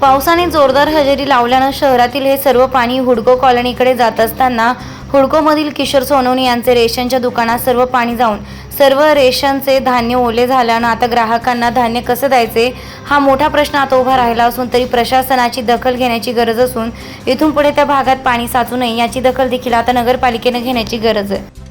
पावसाने जोरदार हजेरी लावल्यानं शहरातील हे सर्व पाणी हुडको कॉलनीकडे जात असताना हुडकोमधील किशोर सोनवणे यांचे रेशनच्या दुकानात सर्व पाणी जाऊन सर्व रेशनचे धान्य ओले झाल्यानं आता ग्राहकांना धान्य कसं द्यायचे हा मोठा प्रश्न आता उभा राहिला असून तरी प्रशासनाची दखल घेण्याची गरज असून इथून पुढे त्या भागात पाणी साचू नये याची दखल देखील आता नगरपालिकेनं घेण्याची गरज आहे.